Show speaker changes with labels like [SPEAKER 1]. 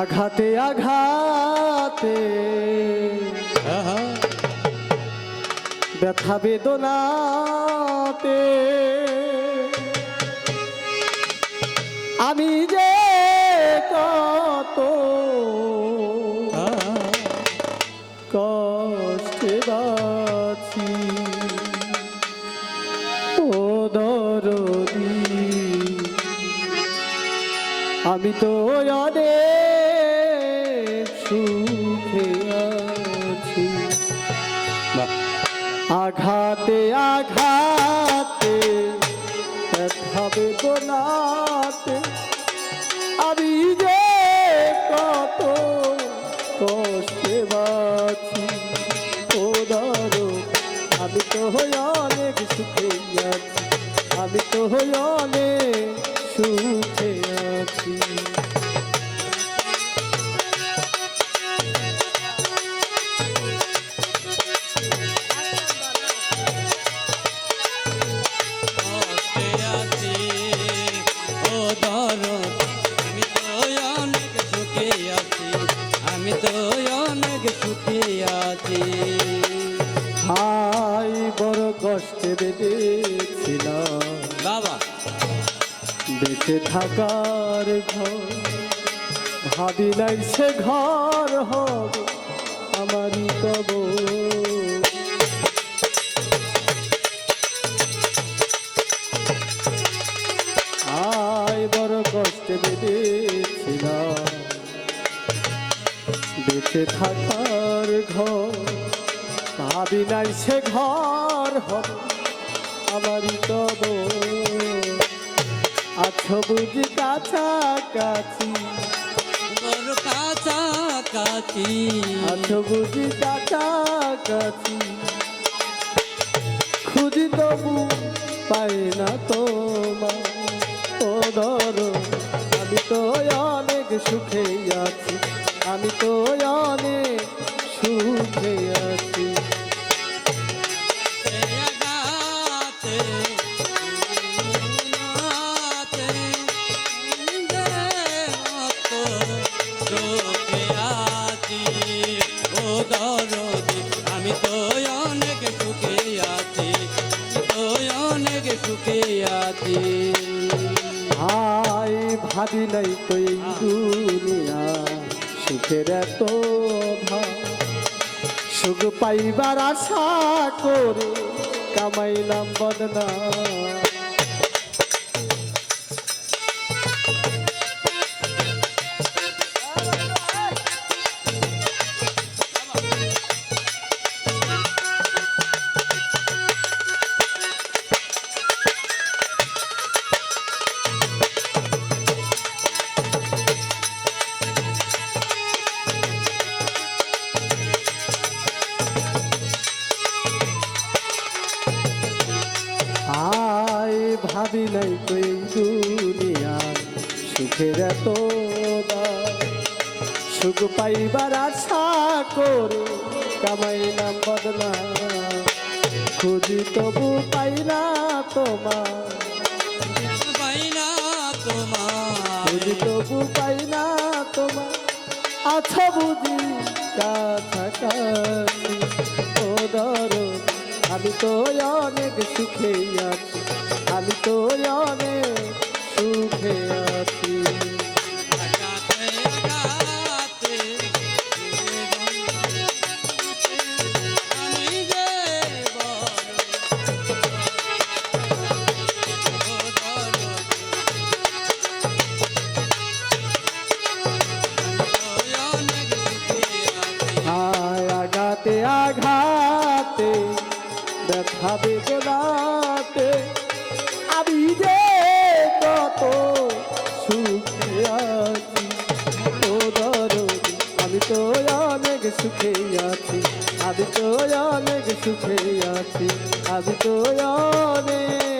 [SPEAKER 1] আঘাতে আঘাতে। ব্যথা বেদনাতে। আমি যে কত কষ্টে বাছি ও দরদি। আমি তো অনেক আঘাতে আঘাতে ব্যথা বেদনাতে আমি যে কত কষ্টে বাছি ও আমি তো হই অনেক সুখে আছি। আমি তো হই অনেক সুখে আছি।
[SPEAKER 2] আছি।
[SPEAKER 1] হাই বড় কষ্টে বেঁধেছিল
[SPEAKER 2] বাবা।
[SPEAKER 1] বেঁচে থাকার ঘর ভাবি নাই সে ঘর হবে আমারই কব বেঁচে থাকার ঘর। ভাবি নাই সে ঘর হবে আমারই কব আছো বুঝি কাছাকাছি।
[SPEAKER 2] বড় কাছাকাছি।
[SPEAKER 1] আছো বুঝি কাছাকাছি। খুঁজি তবু পাই না তোমার ও ধরো আমি তো অনেক সুখে আছি। আমি তো অনেক সুখে আছি।
[SPEAKER 2] আমি তো অনেক সুখে আছি তো অনেক সুখে আছি।
[SPEAKER 1] হাই ভাবি নাই তো এই দুনিয়া সুখের এত ভাব সুখ পাইবার আশা করে কামাইলাম বদনা। নাই তো এই দুনিয়া, সুখের এত। সুখ পাইবার আশা করে কামাইলাম বদনা। খুঁজি তবু পাই না তোমার।
[SPEAKER 2] পাই না তোমার
[SPEAKER 1] বুঝি তবু পাই না তোমার। আছো বুঝি কাছাকাছি ও ধরো আমি তো অনেক সুখে আছি। তো
[SPEAKER 2] আমি সুখে আছি।
[SPEAKER 1] আঘাতে আঘাতে ব্যথা বেদনাতে আমি যে কত সুখে আছি আমি তো অনেক সুখে আছি, আমি তো অনেক সুখে আছি, আমি তো অনেক